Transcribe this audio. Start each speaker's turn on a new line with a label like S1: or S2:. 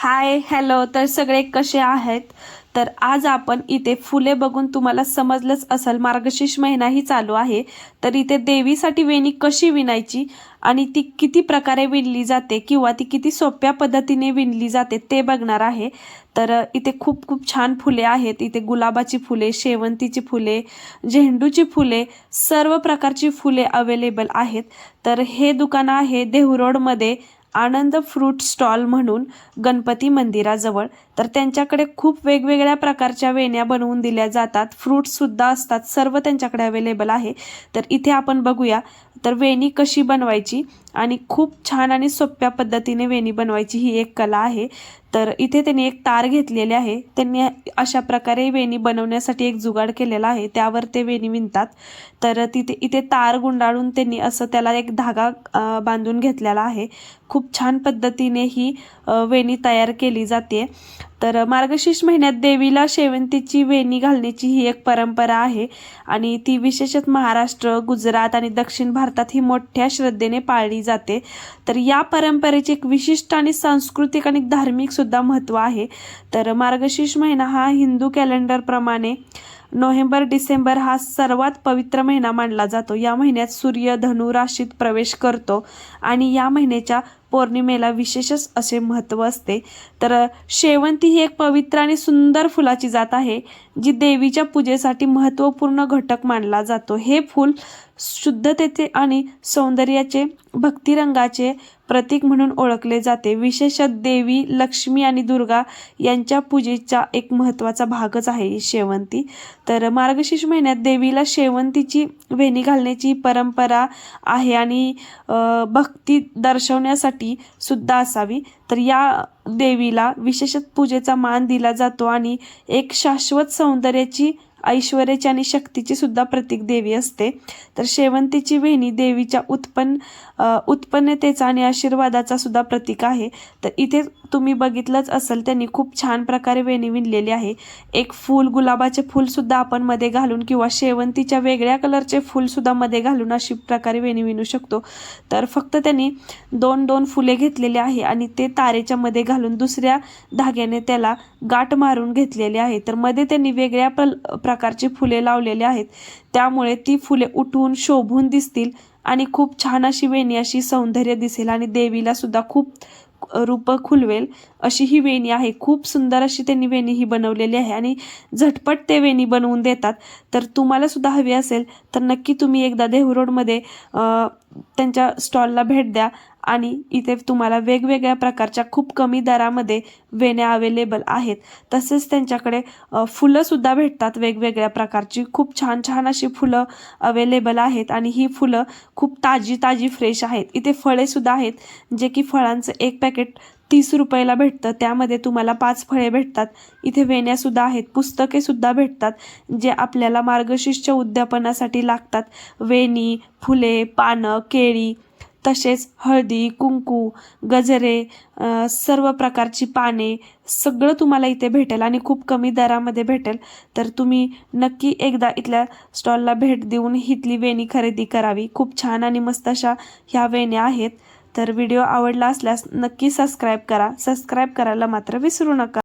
S1: Hi hello तर सगळे कसे आहेत? तर आज आपण इथे फुले बघून तुम्हाला समजलंच असेल मार्गशीर्ष महिनाही चालू आहे. तर इथे देवीसाठी वेणी कशी विणायची आणि ती किती प्रकारे विणली जाते किंवा ती किती सोप्या पद्धतीने विणली जाते ते बघणार आहे. तर इथे खूप खूप छान फुले आहेत. इथे गुलाबाची फुले शेवंतीची फुले झेंडूची फुले सर्व प्रकारची फुले अवेलेबल आहेत. तर हे दुकान आहे देहू रोडमध्ये. आनंद फ्रूट स्टॉल म्हणून गणपती मंदिराजवळ तर त्यांच्याकडे खूप वेगवेगळ्या प्रकारच्या वेण्या बनवून दिल्या जातात. फ्रूट्ससुद्धा असतात सर्व त्यांच्याकडे अवेलेबल आहे. तर इथे आपण बघूया तर वेणी कशी बनवायची? आणि खूप छान आणि सोप्या पद्धतीने वेणी बनवायची ही एक कला आहे. तर इथे त्यांनी एक तार घेतलेले आहे. त्यांनी अशा प्रकारे वेणी बनवण्यासाठी एक जुगाड केलेला आहे. त्यावर ते वेणी विणतात. तर तिथे इथे तार गुंडाळून त्यांनी असं त्याला एक धागा बांधून घेतलेला आहे. खूप छान पद्धतीने ही वेणी तयार केली जाते. तर मार्गशीर्ष महिन्यात देवीला शेवंतीची वेणी घालण्याची ही एक परंपरा आहे. आणि ती विशेषतः महाराष्ट्र गुजरात आणि दक्षिण भारतात ही मोठ्या श्रद्धेने पाळली जाते. तर या परंपरेचे एक विशिष्ट आणि सांस्कृतिक आणि धार्मिक सुद्धा महत्त्व आहे. तर मार्गशीर्ष महिना हा हिंदू कॅलेंडरप्रमाणे नोव्हेंबर डिसेंबर हा सर्वात पवित्र महिना मानला जातो. या महिन्यात सूर्य धनु राशीत प्रवेश करतो आणि या महिन्याच्या पौर्णिमेला विशेषच असे महत्त्व असते. तर शेवंती ही एक पवित्र आणि सुंदर फुलाची जात आहे जी देवीच्या पूजेसाठी महत्त्वपूर्ण घटक मानला जातो. हे फूल शुद्धतेचे आणि सौंदर्याचे भक्तिरंगाचे प्रतीक म्हणून ओळखले जाते. विशेषत देवी लक्ष्मी आणि दुर्गा यांच्या पूजेचा एक महत्त्वाचा भागच आहे शेवंती. तर मार्गशीर्ष महिन्यात देवीला शेवंतीची वेणी घालण्याची परंपरा आहे आणि भक्ती दर्शवण्यासाठी सुद्धा असावी. तर या देवीला विशेषत पूजेचा मान दिला जातो आणि एक शाश्वत सौंदर्याची ऐश्वर्याची आणि शक्तीची सुद्धा प्रतीक देवी असते. तर शेवंतीची वेणी देवीच्या उत्पन्न उत्पन्नतेचा आणि आशीर्वादाचा सुद्धा प्रतीक आहे. तर इथे तुम्ही बघितलंच असेल त्यांनी खूप छान प्रकारे वेणी विणलेली आहे. एक फूल गुलाबाचे फूलसुद्धा आपण मध्ये घालून किंवा शेवंतीच्या वेगळ्या कलरचे फूलसुद्धा मध्ये घालून अशी प्रकारे वेणी विणू शकतो. तर फक्त त्यांनी दोन दोन फुले घेतलेले आहे आणि ते तारेच्या मध्ये घालून दुसऱ्या धाग्याने त्याला गाठ मारून घेतलेले आहे. तर मध्ये त्यांनी वेगळ्या प्र प्रकारची फुले लावलेली आहेत. त्यामुळे ती फुले उठून शोभून दिसतील आणि खूप छान अशी वेणी अशी सौंदर्य दिसेल आणि देवीला सुद्धा खूप रूप खुलवेल अशी ही वेणी आहे. खूप सुंदर अशी त्यांनी वेणी ही बनवलेली आहे आणि झटपट ते वेणी बनवून देतात. तर तुम्हाला सुद्धा हवी असेल तर नक्की तुम्ही एकदा देहू रोडमध्ये त्यांच्या स्टॉलला भेट द्या. आणि इथे तुम्हाला वेगवेगळ्या प्रकारच्या खूप कमी दरामध्ये वेण्या अवेलेबल आहेत. तसेच त्यांच्याकडे फुलंसुद्धा भेटतात. वेगवेगळ्या प्रकारची खूप छान छान अशी फुलं अवेलेबल आहेत आणि ही फुलं खूप ताजी ताजी फ्रेश आहेत. इथे फळेसुद्धा आहेत जे की फळांचं एक पॅकेट तीस रुपयाला भेटतं. त्यामध्ये तुम्हाला पाच फळे भेटतात. इथे वेण्यासुद्धा आहेत पुस्तकेसुद्धा भेटतात जे आपल्याला मार्गशीर्ष उद्यापनासाठी लागतात. वेणी फुले पानं केळी तसेच हळदी कुंकू गजरे सर्व प्रकारची पाने सगळं तुम्हाला इथे भेटेल आणि खूप कमी दरामध्ये भेटेल. तर तुम्ही नक्की एकदा इथल्या स्टॉलला भेट देऊन इथली वेणी खरेदी करावी. खूप छान आणि मस्त अशा ह्या वेण्या आहेत. तर व्हिडिओ आवडला असल्यास नक्की सबस्क्राईब करा. सबस्क्राईब करायला मात्र विसरू नका.